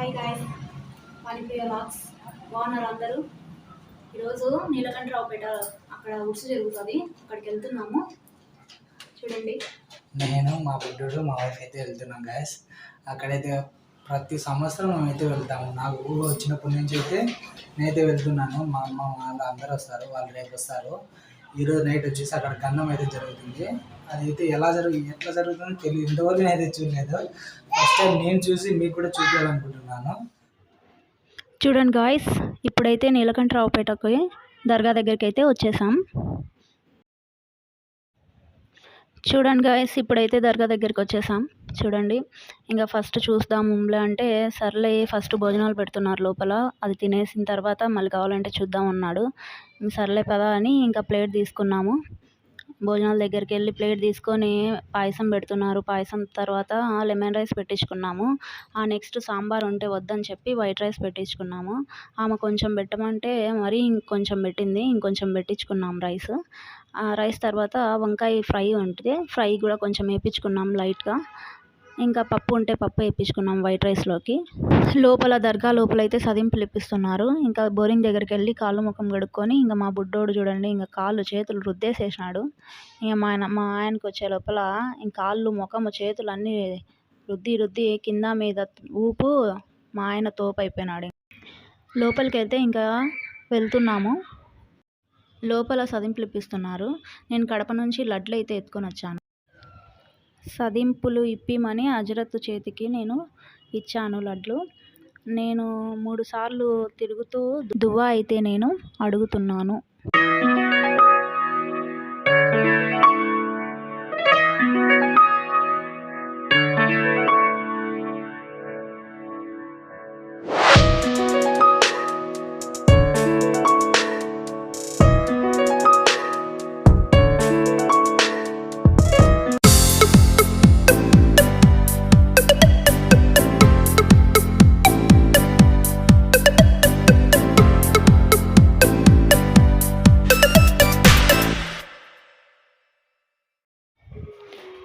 Hi guys పానిప్రియ box బాగున్నారు అందరూ? ఈరోజు నీలకంఠరావుపేట అక్కడ ఉడుసు జరుగుతుంది. అక్కడికి వెళ్తున్నాము. చూడండి. నేను మా బిడ్డోడు మా వైఫ్ అయితే వెళ్తున్నాం గాయస్ అక్కడైతే ప్రతి సంవత్సరం మేమైతే వెళ్తాము. నాకు ఊరు వచ్చినప్పటి నుంచి అయితే నేనైతే వెళ్తున్నాను. మా అమ్మ వాళ్ళు అందరూ వస్తారు. వాళ్ళు రేపు వస్తారు. ఈరోజు నైట్ వచ్చేసి అక్కడ గంధం అయితే జరుగుతుంది. అదైతే ఎలా జరుగు ఎట్లా జరుగుతుందో తెలియదు ఇంతవరకు నేనైతే చూడలేదు. ఫస్ట్ టైం నేను చూసి మీకు కూడా చూపించాలనుకుంటున్నాను. చూడండి గాయస్ ఇప్పుడైతే నీలకంఠరావుపేటకి దర్గా దగ్గరికి అయితే వచ్చేసాం. చూడండి గాయస్ ఇప్పుడైతే దర్గా దగ్గరికి వచ్చేసాం. చూడండి ఇంకా ఫస్ట్ చూస్తాం ముంబలే అంటే సర్లే ఫస్ట్ భోజనాలు పెడుతున్నారు లోపల. అది తినేసిన తర్వాత మళ్ళీ కావాలంటే చూద్దాం అన్నాడు. సర్లే పదా అని ఇంకా ప్లేట్ తీసుకున్నాము. భోజనాల దగ్గరికి వెళ్ళి ప్లేట్ తీసుకొని పాయసం పెడుతున్నారు. పాయసం తర్వాత లెమన్ రైస్ పెట్టించుకున్నాము. ఆ నెక్స్ట్ సాంబార్ ఉంటే వద్దని చెప్పి వైట్ రైస్ పెట్టించుకున్నాము. ఆమె కొంచెం పెట్టమంటే మరీ ఇంకొంచెం పెట్టింది. ఇంకొంచెం పెట్టించుకున్నాం రైస్. ఆ రైస్ తర్వాత వంకాయ ఫ్రై ఉంటుంది ఫ్రై కూడా కొంచెం వేయించుకున్నాం లైట్గా. ఇంకా పప్పు ఉంటే పప్పు వేయించుకున్నాం వైట్ రైస్లోకి. లోపల దర్గా లోపల అయితే సదింపులు ఇప్పిస్తున్నారు ఇంకా బోరింగ్ దగ్గరికి వెళ్ళి కాళ్ళు ముఖం కడుక్కొని ఇంకా మా బుడ్డోడు చూడండి ఇంకా కాళ్ళు చేతులు రుద్దేసేసినాడు. ఇంకా మా ఆయన మా ఆయనకు వచ్చే లోపల ఇంకా కాళ్ళు ముఖము చేతులు అన్నీ రుద్ది రుద్ది కింద మీద ఊపు మా ఆయన తోపు అయిపోయినాడు లోపలికి అయితే ఇంకా వెళ్తున్నాము. లోపల సదింపులు ఇప్పిస్తున్నారు నేను కడప నుంచి లడ్లు అయితే ఎత్తుకొని వచ్చాను. సదింపులు ఇప్పిమని హజరత్ చేతికి నేను ఇచ్చాను లడ్లు. నేను మూడుసార్లు తిరుగుతూ దువా అయితే నేను అడుగుతున్నాను.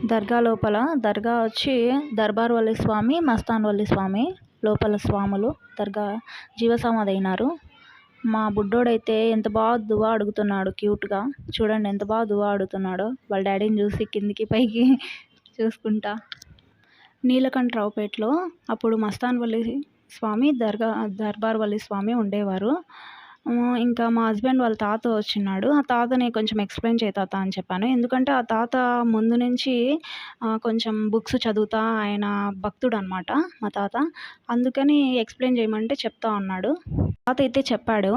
దర్గా లోపల దర్గా వచ్చి దర్బార్ వల్లి స్వామి మస్తాన్ వల్లి స్వామి లోపల స్వాములు దర్గా జీవసమాధి అయినారు మా బుడ్డోడైతే ఎంత బాగా దువా అడుగుతున్నాడు క్యూట్గా. చూడండి ఎంత బాగా దువా అడుగుతున్నాడో. వాళ్ళ డాడీని చూసి కిందికి పైకి చూసుకుంటా. నీలకంఠరావుపేటలో అప్పుడు మస్తాన్ వల్లి స్వామి దర్గా దర్బార్ వల్లి స్వామి ఉండేవారు. ఇంకా మా హస్బెండ్ వాళ్ళ తాత వచ్చినాడు. ఆ తాతని కొంచెం ఎక్స్ప్లెయిన్ చేయి తాత అని చెప్పాను. ఎందుకంటే ఆ తాత ముందు నుంచి కొంచెం బుక్స్ చదువుతా ఆయన భక్తుడు అనమాట మా తాత. అందుకని ఎక్స్ప్లెయిన్ చేయమంటే చెప్తా ఉన్నాడు తాత అయితే చెప్పాడు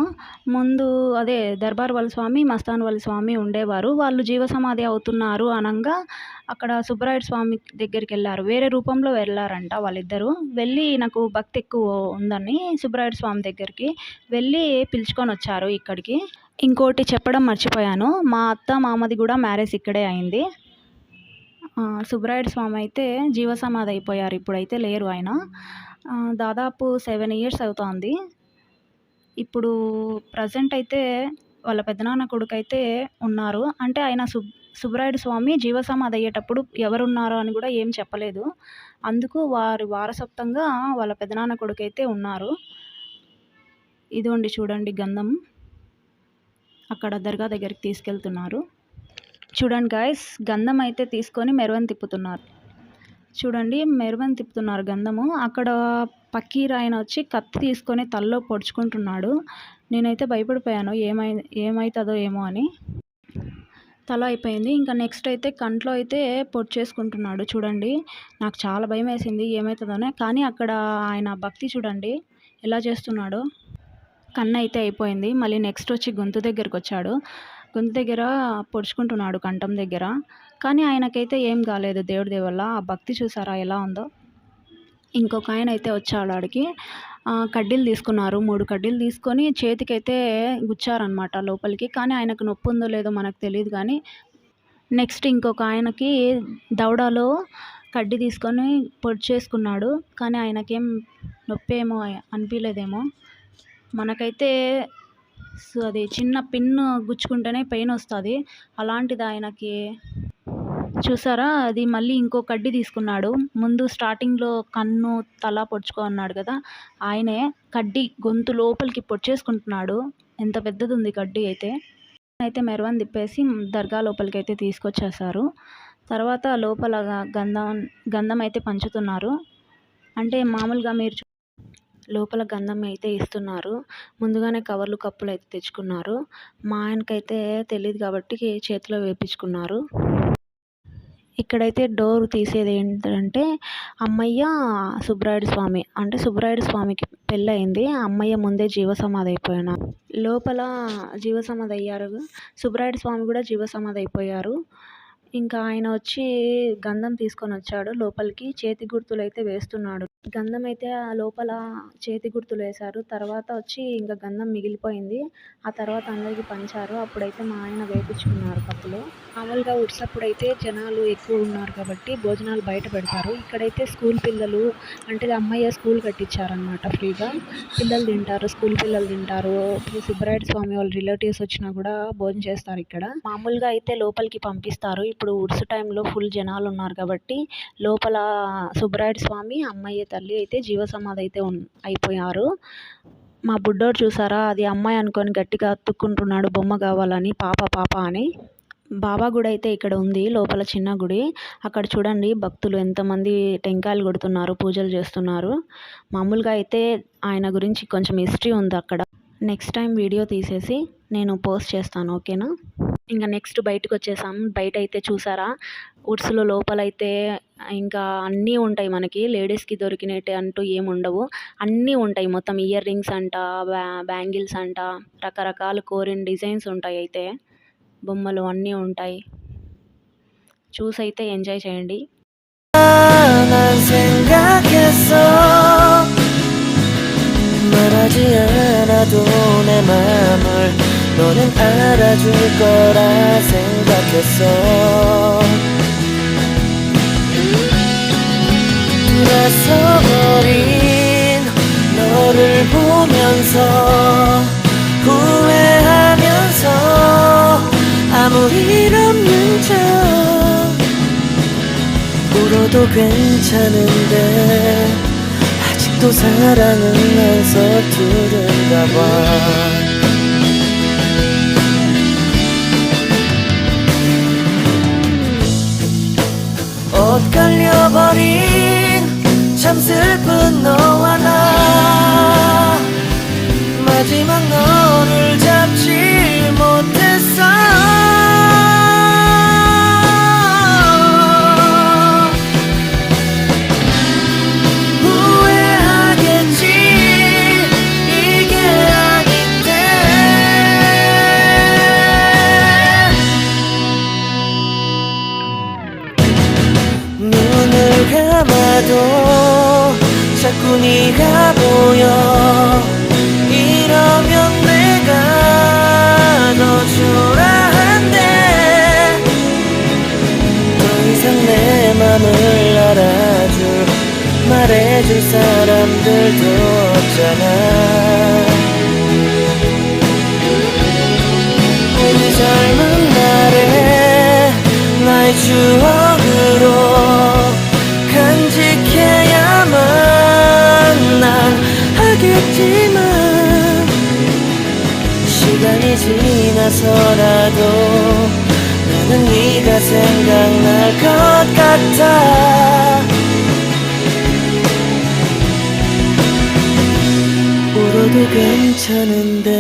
ముందు అదే దర్బార్ వాళ్ళ స్వామి మస్తాన్ వాళ్ళ స్వామి ఉండేవారు. వాళ్ళు జీవసమాధి అవుతున్నారు అనగా అక్కడ సుబ్బరాయుడు స్వామి దగ్గరికి వెళ్ళారు. వేరే రూపంలో వెళ్ళారంట వాళ్ళిద్దరూ. వెళ్ళి నాకు భక్తి ఎక్కువ ఉందని సుబ్బరాయుడు స్వామి దగ్గరికి వెళ్ళి పిలుచుకొని వచ్చారు ఇక్కడికి. ఇంకోటి చెప్పడం మర్చిపోయాను. మా అత్త మామది కూడా మ్యారేజ్ ఇక్కడే అయింది. సుబ్రాయుడు స్వామి అయితే జీవసమాధి అయిపోయారు. ఇప్పుడైతే లేరు ఆయన. దాదాపు సెవెన్ ఇయర్స్ అవుతోంది. ఇప్పుడు ప్రజెంట్ అయితే వాళ్ళ పెదనాన్న కొడుకు అయితే ఉన్నారు. అంటే ఆయన సుబ్ సుబ్రాయుడు స్వామి జీవసమాధి అయ్యేటప్పుడు ఎవరున్నారో అని కూడా ఏం చెప్పలేదు. అందుకు వారి వారసత్వంగా వాళ్ళ పెదనాన్న కొడుకు అయితే ఉన్నారు. ఇదిగోండి చూడండి గంధం. అక్కడ దర్గా దగ్గరికి తీసుకెళ్తున్నారు. చూడండి గాయస్ గంధం అయితే తీసుకొని మెరవని తిప్పుతున్నారు. చూడండి మెరవని తిప్పుతున్నారు గంధము. అక్కడ పక్కీర్ ఆయన వచ్చి కత్తి తీసుకొని తలలో పొడుచుకుంటున్నాడు. నేనైతే భయపడిపోయాను ఏమై ఏమవుతుందో ఏమో అని. తల అయిపోయింది. ఇంకా నెక్స్ట్ అయితే కంట్లో అయితే పొడి చేసుకుంటున్నాడు చూడండి నాకు చాలా భయం వేసింది ఏమవుతుందోనే కానీ అక్కడ ఆయన భక్తి చూడండి ఎలా చేస్తున్నాడో. కన్ను అయితే అయిపోయింది. మళ్ళీ నెక్స్ట్ వచ్చి గొంతు దగ్గరకు వచ్చాడు. గొంతు దగ్గర పొడుచుకుంటున్నాడు కంఠం దగ్గర. కానీ ఆయనకైతే ఏం కాలేదు. దేవుడి దేవల్ల ఆ భక్తి చూసారా? ఎలా ఉందో? ఇంకొక ఆయన అయితే వచ్చాడు ఆడికి. కడ్డీలు తీసుకున్నారు. మూడు కడ్డీలు తీసుకొని చేతికైతే గుచ్చారనమాట లోపలికి. కానీ ఆయనకు నొప్పి ఉందో లేదో మనకు తెలియదు కానీ నెక్స్ట్ ఇంకొక ఆయనకి దవడలో కడ్డీ తీసుకొని పొడి చేసుకున్నాడు. కానీ ఆయనకేం నొప్పి ఏమో అనిపించలేదేమో మనకైతే సో అది చిన్న పిన్ను గుచ్చుకుంటేనే పెయిన్ వస్తుంది. అలాంటిది ఆయనకి చూసారా? అది మళ్ళీ ఇంకో కడ్డీ తీసుకున్నాడు. ముందు స్టార్టింగ్లో కన్ను తల పొడుచుకో అన్నాడు కదా? ఆయనే కడ్డీ గొంతు లోపలికి పొడిచేసుకుంటున్నాడు. ఎంత పెద్దది ఉంది కడ్డీ అయితే. అయితే మెరవన్ తిప్పేసి దర్గా లోపలికి అయితే తీసుకొచ్చేసారు తర్వాత లోపల గంధం గంధం అయితే పంచుతున్నారు. అంటే మామూలుగా మీరు లోపల గంధం అయితే ఇస్తున్నారు. ముందుగానే కవర్లు కప్పులు అయితే తెచ్చుకున్నారు. మా ఆయనకైతే తెలియదు కాబట్టి చేతిలో వేపించుకున్నారు. ఇక్కడైతే డోర్ తీసేది ఏంటంటే అమ్మయ్య సుబ్రాయుడు స్వామి. అంటే సుబ్రాయుడు స్వామికి పెళ్ళయింది. అమ్మయ్య ముందే జీవసమాధి అయిపోయిన. లోపల జీవసమాధి అయ్యారు. సుబ్రాయుడు స్వామి కూడా జీవసమాధి అయిపోయారు. ఇంకా ఆయన వచ్చి గంధం తీసుకొని వచ్చాడు. లోపలికి చేతి గుర్తులు అయితే వేస్తున్నాడు. గంధం అయితే ఆ లోపల చేతి గుర్తులు వేశారు. తర్వాత వచ్చి ఇంకా గంధం మిగిలిపోయింది. ఆ తర్వాత అందరికి పంచారు. అప్పుడైతే మా ఆయన వేపించుకున్నారు కప్పులో. మామూలుగా ఉట్సప్పుడు జనాలు ఎక్కువ ఉన్నారు కాబట్టి భోజనాలు బయట పెడతారు. ఇక్కడైతే స్కూల్ పిల్లలు అంటే అమ్మయ్య స్కూల్ కట్టించారనమాట ఫ్రీగా. పిల్లలు తింటారు స్కూల్ పిల్లలు తింటారు. సుబ్బరాయుడు స్వామి వాళ్ళ రిలేటివ్స్ వచ్చినా కూడా భోజనం చేస్తారు ఇక్కడ. మామూలుగా అయితే లోపలికి పంపిస్తారు. ఇప్పుడు ఉడ్స్ టైంలో ఫుల్ జనాలు ఉన్నారు కాబట్టి లోపల సుబ్బరాయుడు స్వామి అమ్మయ్య తల్లి అయితే జీవసమాధి అయితే అయిపోయారు. మా బుడ్డోడు చూసారా? అది అమ్మాయి అనుకొని గట్టిగా అత్తుక్కుంటున్నాడు బొమ్మ కావాలని పాప పాప అని. బాబా గుడి అయితే ఇక్కడ ఉంది లోపల చిన్న గుడి. అక్కడ చూడండి భక్తులు ఎంతమంది టెంకాయలు కొడుతున్నారు పూజలు చేస్తున్నారు. మామూలుగా అయితే ఆయన గురించి కొంచెం హిస్టరీ ఉంది అక్కడ. నెక్స్ట్ టైం వీడియో తీసేసి నేను పోస్ట్ చేస్తాను ఓకేనా ఇంకా నెక్స్ట్ బయటకు వచ్చేసాం బయట అయితే చూసారా? ఉడ్స్లో లోపలైతే ఇంకా అన్నీ ఉంటాయి మనకి. లేడీస్కి దొరికినట్టే అంటూ ఏమి ఉండవు. అన్నీ ఉంటాయి. మొత్తం ఇయర్ రింగ్స్ అంట బ్యాంగిల్స్ అంట రకరకాల కోరిన్ డిజైన్స్ ఉంటాయి అయితే. బొమ్మలు అన్నీ ఉంటాయి. చూసైతే ఎంజాయ్ చేయండి. مرجعنا 너는 알아줄 거라 생각했어. 돌아서 버린 너를 보면서 후회하면서 아무 일 없는 척. 울어도 괜찮은데 아직도 사랑은 난 서투른가 봐 엇갈려버린 참 슬픈 너와 나 들도 없잖아. 우리 젊은 날에 나의 추억으로 간직해야만 난 하겠지만 시간이 지나서라도 나는 네가 생각날 것 같아 울어도 괜찮은데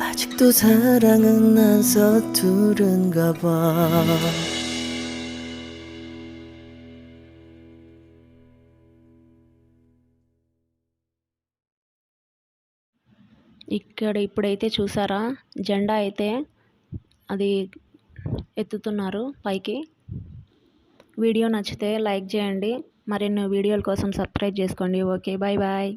아직도 사랑은 난 서투른가 봐 ఇక్కడ ఇప్పుడైతే చూసారా జెండా అయితే అది ఎత్తుతున్నారు పైకి వీడియో నచ్చితే లైక్ చేయండి మరిన్ని వీడియోల కోసం సబ్స్క్రైబ్ చేసుకోండి ఓకే బాయ్ బాయ్